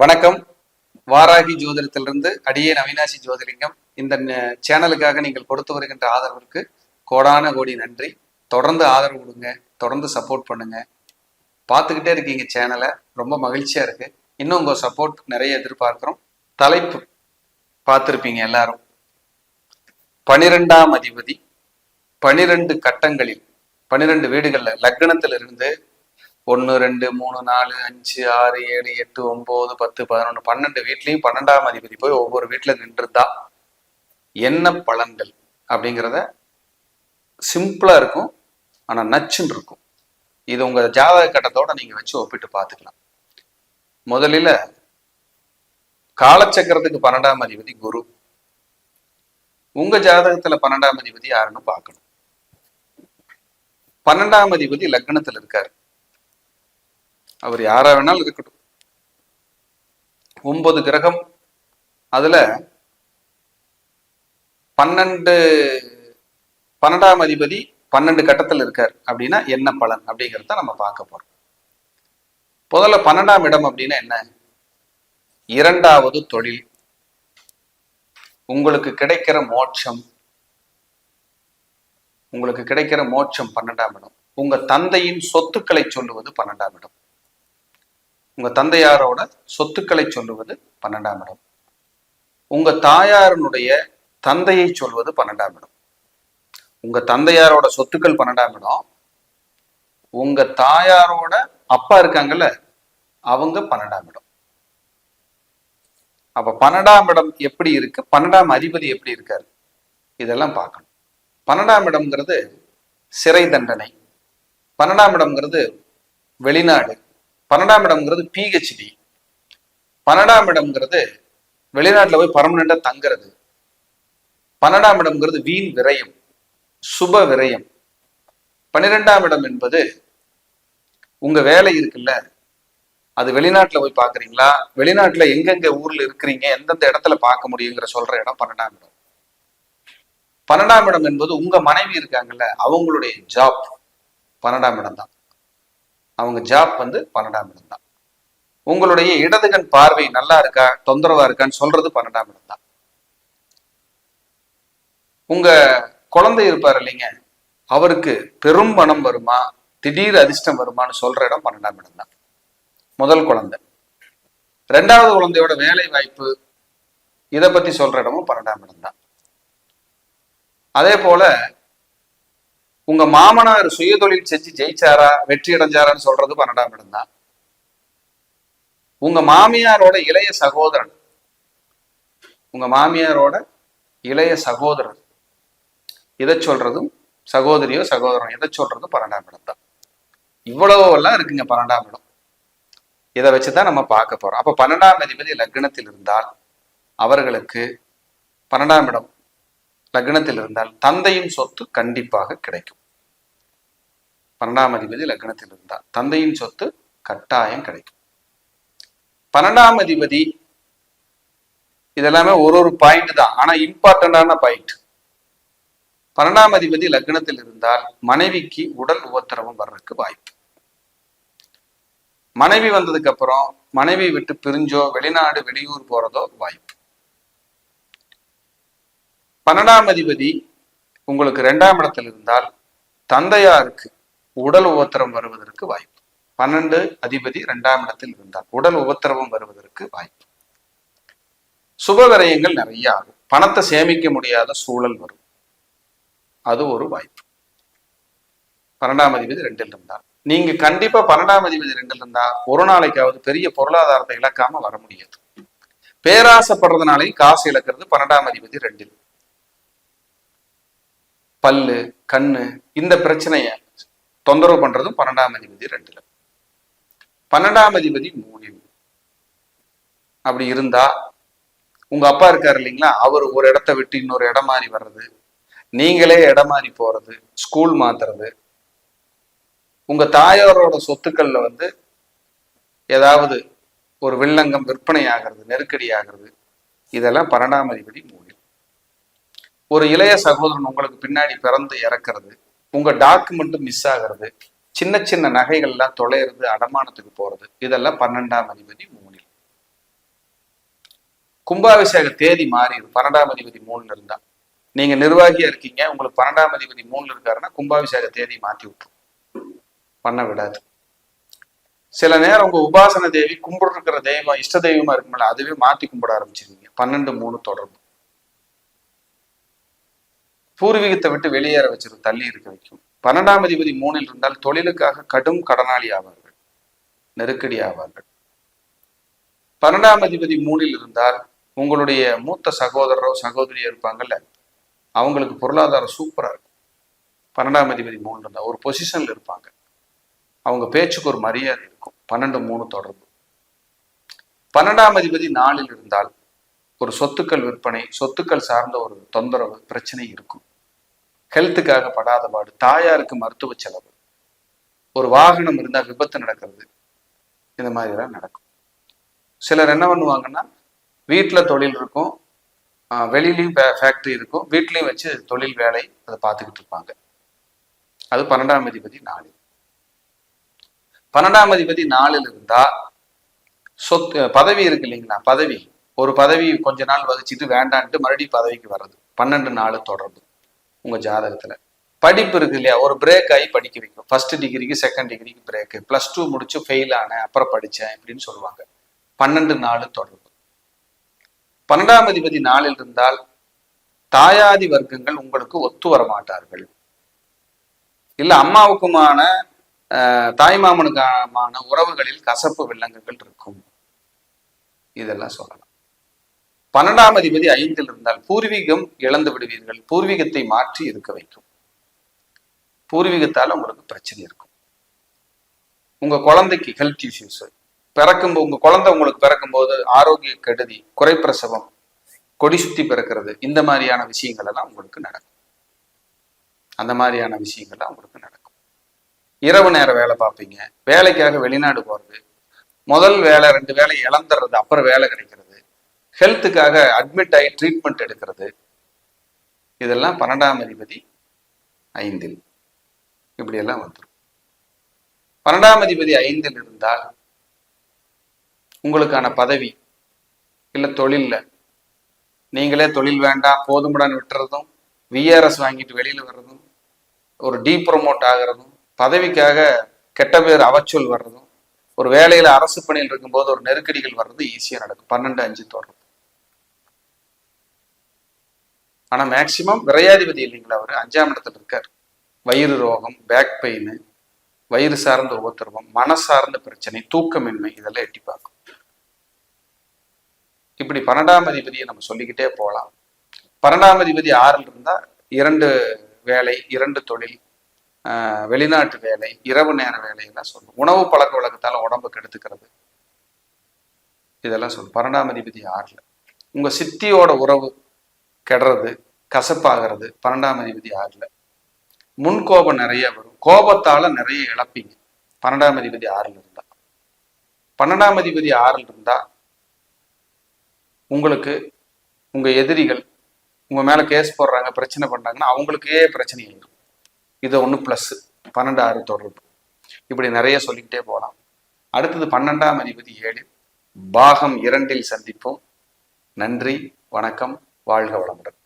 வணக்கம். வாராகி ஜோதிடத்திலிருந்து அடியேன் அவினாசி ஜோதிலிங்கம். இந்த சேனலுக்காக நீங்கள் கொடுத்து வருகின்ற ஆதரவிற்கு கோடான கோடி நன்றி. தொடர்ந்து ஆதரவு கொடுங்க. தொடர்ந்து சப்போர்ட் பண்ணுங்க. பார்த்துக்கிட்டே இருக்கீங்க சேனலை. ரொம்ப மகிழ்ச்சியா இருக்கு. இன்னும் உங்க சப்போர்ட் நிறைய எதிர்பார்க்கிறோம். தலைப்பு பார்த்துருப்பீங்க எல்லாரும். பனிரெண்டாம் அதிபதி பனிரெண்டு கட்டங்களில் பனிரெண்டு வீடுகளில் லக்னத்திலிருந்து ஒன்று ரெண்டு மூணு நாலு அஞ்சு ஆறு ஏழு எட்டு ஒன்பது பத்து பதினொன்று பன்னெண்டு வீட்லேயும் பன்னெண்டாம் அதிபதி போய் ஒவ்வொரு வீட்டில் நின்றுதா என்ன பலன்கள் அப்படிங்கிறத சிம்பிளா இருக்கும். ஆனால் நச்சுன்னு இருக்கும். இது உங்க ஜாதக கட்டத்தோட நீங்க வச்சு ஒப்பிட்டு பார்த்துக்கலாம். முதலில் காலச்சக்கரத்துக்கு பன்னெண்டாம் அதிபதி குரு. உங்க ஜாதகத்துல பன்னெண்டாம் அதிபதி யாருன்னு பார்க்கணும். பன்னெண்டாம் அதிபதி லக்னத்துல இருக்காரு. அவர் யாரா வேணாலும் இருக்கட்டும். ஒன்பது கிரகம் அதுல பன்னெண்டு பன்னெண்டாம் அதிபதி பன்னெண்டு கட்டத்தில் இருக்கார். அப்படின்னா என்ன பலன்? அப்படிங்கிறத நம்ம பார்க்க போறோம். முதல்ல பன்னெண்டாம் இடம் அப்படின்னா என்ன? இரண்டாவது தொழில். உங்களுக்கு கிடைக்கிற மோட்சம். உங்களுக்கு கிடைக்கிற மோட்சம் பன்னெண்டாம் இடம். உங்க தந்தையின் சொத்துக்களை சொல்லுவது பன்னெண்டாம் இடம். உங்க தந்தையாரோட சொத்துக்களை சொல்லுவது பன்னெண்டாம் இடம். உங்க தாயாரனுடைய தந்தையை சொல்வது பன்னெண்டாம் இடம். உங்க தந்தையாரோட சொத்துக்கள் பன்னெண்டாம் இடம். உங்க தாயாரோட அப்பா இருக்காங்கல்ல அவங்க பன்னெண்டாம் இடம். அப்ப பன்னெண்டாம் இடம் எப்படி இருக்கு? பன்னெண்டாம் அதிபதி எப்படி இருக்காரு? இதெல்லாம் பார்க்கணும். பன்னெண்டாம் இடம்ங்கிறது சிறை தண்டனை. பன்னெண்டாம் இடம்ங்கிறது வெளிநாடு. பன்னெண்டாம் இடம்ங்கிறது பிஹெச்டி பன்னெண்டாம் இடம்ங்கிறது வெளிநாட்டில் போய் பர்மனெண்டாக தங்குறது. பன்னெண்டாம் இடம்ங்கிறது வீண் விரயம் சுப விரயம். பன்னிரெண்டாம் இடம் என்பது உங்க வேலை இருக்குல்ல அது வெளிநாட்டில் போய் பார்க்குறீங்களா வெளிநாட்டில் எங்கெங்க ஊர்ல இருக்கிறீங்க? எந்தெந்த இடத்துல பார்க்க முடியுங்கிற சொல்ற இடம் பன்னெண்டாம் இடம். பன்னெண்டாம் இடம் என்பது உங்க மனைவி இருக்காங்கல்ல அவங்களுடைய ஜாப் பன்னெண்டாம் இடம் தான். அவங்க ஜாப் வந்து பன்னெண்டாம் இடம் தான். உங்களுடைய இடதுகண் பார்வை நல்லா இருக்கா? தொந்தரவா இருக்கான்னு சொல்றது பன்னெண்டாம் இடம் தான். உங்க குழந்தை இருப்பார் இல்லைங்க அவருக்கு பெரும் பணம் வருமா? திடீர் அதிர்ஷ்டம் வருமான்னு சொல்ற இடம் பன்னெண்டாம் இடம் தான். முதல் குழந்தை. ரெண்டாவது குழந்தையோட வேலை வாய்ப்பு இதை பத்தி சொல்ற இடமும் பன்னெண்டாம் இடம் தான். அதே போல உங்க மாமனார் சுயதொழில் செஞ்சு ஜெயிச்சாரா வெற்றி அடைஞ்சாரான்னு சொல்றது பன்னெண்டாம் இடம் தான் உங்க மாமியாரோட இளைய சகோதரன். உங்க மாமியாரோட இளைய சகோதரன். இதை சொல்றதும் சகோதரியோ சகோதரன் எதை சொல்றதும் பன்னெண்டாம் இடம் தான் இவ்வளவெல்லாம் இருக்குங்க பன்னெண்டாம் இடம். இதை வச்சுதான் நம்ம பார்க்க போறோம். அப்ப பன்னெண்டாம் அதிபதி லக்னத்தில் இருந்தால் அவர்களுக்கு பன்னெண்டாம் இடம் லக்னத்தில் இருந்தால் தந்தையின் சொத்து கண்டிப்பாக கிடைக்கும். பன்னெண்டாம் அதிபதி லக்னத்தில் இருந்தால் தந்தையின் சொத்து கட்டாயம் கிடைக்கும். பன்னெண்டாம் அதிபதி இதெல்லாமே ஒரு ஒரு பாயிண்ட் தான். ஆனா இம்பார்ட்டண்டான பாயிண்ட் பன்னெண்டாம் அதிபதி லக்னத்தில் இருந்தால் மனைவிக்கு உடல் உபத்திரவம் வர்றதுக்கு வாய்ப்பு. மனைவி வந்ததுக்கு அப்புறம் மனைவி விட்டு பிரிஞ்சோ வெளிநாடு வெளியூர் போறதோ வாய்ப்பு. பன்னெண்டாம் அதிபதி உங்களுக்கு ரெண்டாம் இடத்தில் இருந்தால் தந்தையாருக்கு உடல் உபத்திரம் வருவதற்கு வாய்ப்பு. பன்னெண்டு அதிபதி ரெண்டாம் இடத்தில் இருந்தால் உடல் உபத்திரவம் வருவதற்கு வாய்ப்பு. சுப விரயங்கள் நிறைய ஆகும். பணத்தை சேமிக்க முடியாத சூழல் வரும். அது ஒரு வாய்ப்பு. பன்னெண்டாம் அதிபதி ரெண்டில் இருந்தால். நீங்க கண்டிப்பா பன்னெண்டாம் அதிபதி ரெண்டில் இருந்தா ஒரு நாளைக்காவது பெரிய பொருளாதாரத்தை இழக்காம வர முடியாது. பேராசைப்படுறதுனாலையும் காசு இழக்கிறது பன்னெண்டாம் அதிபதி ரெண்டில். பல்லு கண்ணு இந்த பிரச்சனையை தொந்தரவு பண்றதும் பன்னெண்டாம் அதிபதி ரெண்டுல. பன்னெண்டாம் அதிபதி மூணில். அப்படி இருந்தா உங்க அப்பா இருக்காரு இல்லைங்களா? அவர் ஒரு இடத்த விட்டு இன்னொரு இடம் மாறி வர்றது நீங்களே இடம் மாறி போறது ஸ்கூல் மாத்துறது உங்க தாயாரோட சொத்துக்கள்ல வந்து ஏதாவது ஒரு வில்லங்கம் விற்பனை ஆகிறது நெருக்கடி ஆகிறது இதெல்லாம் பன்னெண்டாம் அதிபதி மூணு ஒரு இளைய சகோதரன் உங்களுக்கு பின்னாடி பிறந்து இறக்குறது உங்க டாக்குமெண்ட் மிஸ் ஆகிறது சின்ன சின்ன நகைகள்லாம் தொலைறது அடமானத்துக்கு போறது இதெல்லாம் பன்னெண்டாம் அதிபதி மூணில். கும்பாபிஷேக தேதி மாறிடும் பன்னெண்டாம் அதிபதி மூணுல இருந்தா. நீங்க நிர்வாகியா இருக்கீங்க. உங்களுக்கு பன்னெண்டாம் அதிபதி மூணுல இருக்காருன்னா கும்பாபிஷேக தேதி மாத்தி விட்டுரும். பண்ண விடாது. சில நேரம் உங்க உபாசன தேவி கும்பிட்டு இருக்கிற தெய்வம் இஷ்ட தெய்வமா இருக்குமில்ல அதுவே மாத்தி கும்பிட ஆரம்பிச்சிருவீங்க. பன்னெண்டு மூணு தொடர்பு. பூர்வீகத்தை விட்டு வெளியேற வச்சிரும் தள்ளி இருக்க வைக்கும். பன்னெண்டாம் அதிபதி மூணில் இருந்தால் தொழிலுக்காக கடும் கடனாளி ஆவார்கள் நெருக்கடி ஆவார்கள். பன்னெண்டாம் அதிபதி மூணில் இருந்தால் உங்களுடைய மூத்த சகோதரரோ சகோதரியோ இருப்பாங்கல்ல அவங்களுக்கு பொருளாதாரம் சூப்பரா இருக்கும். பன்னெண்டாம் அதிபதி மூணு இருந்தால் ஒரு பொசிஷன்ல இருப்பாங்க. அவங்க பேச்சுக்கு ஒரு மரியாதை இருக்கும். பன்னெண்டு மூணு தொடர்பு. பன்னெண்டாம் அதிபதி நாளில் இருந்தால் ஒரு சொத்துக்கள் விற்பனை சொத்துக்கள் சார்ந்த ஒரு தொந்தரவு பிரச்சனை இருக்கும். ஹெல்த்துக்காக படாத பாடு தாயாருக்கு மருத்துவ செலவு. ஒரு வாகனம் இருந்தால் விபத்து நடக்கிறது. இந்த மாதிரிலாம் நடக்கும். சிலர் என்ன பண்ணுவாங்கன்னா வீட்டில் தொழில் இருக்கும். வெளியிலையும் ஃபேக்ட்ரி இருக்கும். வீட்லையும் வச்சு தொழில் வேலை அதை பார்த்துக்கிட்டு இருப்பாங்க. அது பன்னெண்டாம் அதிபதி நாலு பன்னெண்டாம் அதிபதி நாளில் இருந்தா சொத்து பதவி இருக்கு இல்லைங்களா? பதவி. ஒரு பதவி கொஞ்ச நாள் வகிச்சுட்டு வேண்டான்ட்டு மறுபடியும் பதவிக்கு வர்றது. பன்னெண்டு நாள் தொடர்பு. உங்கள் ஜாதகத்தில். படிப்பு இருக்கு இல்லையா? ஒரு பிரேக் ஆகி படிக்க வைக்கும் ஃபர்ஸ்ட் டிகிரிக்கு செகண்ட் டிகிரிக்கு பிரேக் பிளஸ் டூ முடிச்சு ஃபெயில் ஆனேன் அப்புறம் படிச்சேன் இப்படின்னு சொல்லுவாங்க. பன்னெண்டு நாள் தொடர்பு. பன்னெண்டாம் அதிபதி நாளில் இருந்தால் தாயாதி வர்க்கங்கள் உங்களுக்கு ஒத்து வர மாட்டார்கள். இல்ல அம்மாவுக்குமான தாய்மாமனுக்கான உறவுகளில் கசப்பு வில்லங்கங்கள் இருக்கும். இதெல்லாம் சொல்லலாம். பன்னெண்டாம் அதிபதி ஐந்தில் இருந்தால் பூர்வீகம் இழந்து விடுவீர்கள். பூர்வீகத்தை மாற்றி இருக்க வைக்கும். பூர்வீகத்தால் உங்களுக்கு பிரச்சனை இருக்கும். உங்க குழந்தைக்கு ஹெல்த் இஷ்யூஸ் பிறக்கும்போது உங்க குழந்தை உங்களுக்கு பிறக்கும்போது ஆரோக்கிய கெடுதி குறைப்பிரசவம் கொடி சுத்தி பிறக்கிறது இந்த மாதிரியான விஷயங்கள் எல்லாம் உங்களுக்கு நடக்கும். அந்த மாதிரியான விஷயங்கள்லாம் உங்களுக்கு நடக்கும். இரவு நேரம் வேலை பார்ப்பீங்க. வேலைக்காக வெளிநாடு போறது. முதல் வேலை ரெண்டு வேலை இழந்துடுறது அப்புறம் வேலை கிடைக்கிறது. ஹெல்த்துக்காக அட்மிட் ஆகி ட்ரீட்மெண்ட் எடுக்கிறது. இதெல்லாம் பன்னெண்டாம் அதிபதி ஐந்தில். இப்படியெல்லாம் வந்துடும் பன்னெண்டாம் அதிபதி ஐந்தில் இருந்தால் உங்களுக்கான பதவி இல்லை தொழிலில் நீங்களே தொழில் வேண்டாம் போதுமுடன் விட்டுறதும் விஆர்எஸ் வாங்கிட்டு வெளியில் வர்றதும் ஒரு டீ ப்ரொமோட் ஆகிறதும் பதவிக்காக கெட்ட பேர் அவச்சொல் வர்றதும் ஒரு வேலையில் அரசு பணியில் இருக்கும்போது ஒரு நெருக்கடிகள் வர்றது ஈஸியாக நடக்கும். பன்னெண்டு அஞ்சு தொடரும். ஆனா மேக்சிமம் விரையாதிபதி இல்லைங்களா அவர்? அஞ்சாம் இடத்துல இருக்கார். வயிறு ரோகம் பேக் பெயின் வயிறு சார்ந்த உபத்திரவம் மனசார்ந்த பிரச்சனை தூக்கமின்மை இதெல்லாம் எட்டி பார்க்கும். இப்படி பன்னெண்டாம் அதிபதியை நம்ம சொல்லிக்கிட்டே போகலாம். பன்னெண்டாம் அதிபதி ஆறில் இருந்தா இரண்டு வேலை இரண்டு தொழில் ஆஹ் வெளிநாட்டு வேலை இரவு நேர வேலையெல்லாம் சொல்லும். உணவு பழக்க வழக்கத்தால உடம்பு கெடுத்துக்கிறது. இதெல்லாம் சொல்லும். பன்னெண்டாம் அதிபதி ஆறுல. உங்க சித்தியோட உறவு கெடுறது கசப்பாகிறது பன்னெண்டாம் அதிபதி ஆறுல முன் கோபம் நிறைய வரும். கோபத்தால நிறைய இழப்பீங்க. பன்னெண்டாம் அதிபதி ஆறில் இருந்தா. பன்னெண்டாம் அதிபதி ஆறில் இருந்தா உங்களுக்கு உங்க எதிரிகள் உங்க மேல கேஸ் போடுறாங்க பிரச்சனை பண்ணாங்கன்னா அவங்களுக்கே பிரச்சனை ஆயிடும். இது ஒன்று ப்ளஸ்ஸு பன்னெண்டு ஆறு தொடர்பு. இப்படி நிறைய சொல்லிக்கிட்டே போகலாம் அடுத்தது பன்னெண்டாம் அதிபதி ஏழு. பாகம் இரண்டில் சந்திப்போம். நன்றி வணக்கம். வாழ்க வளமுடன்.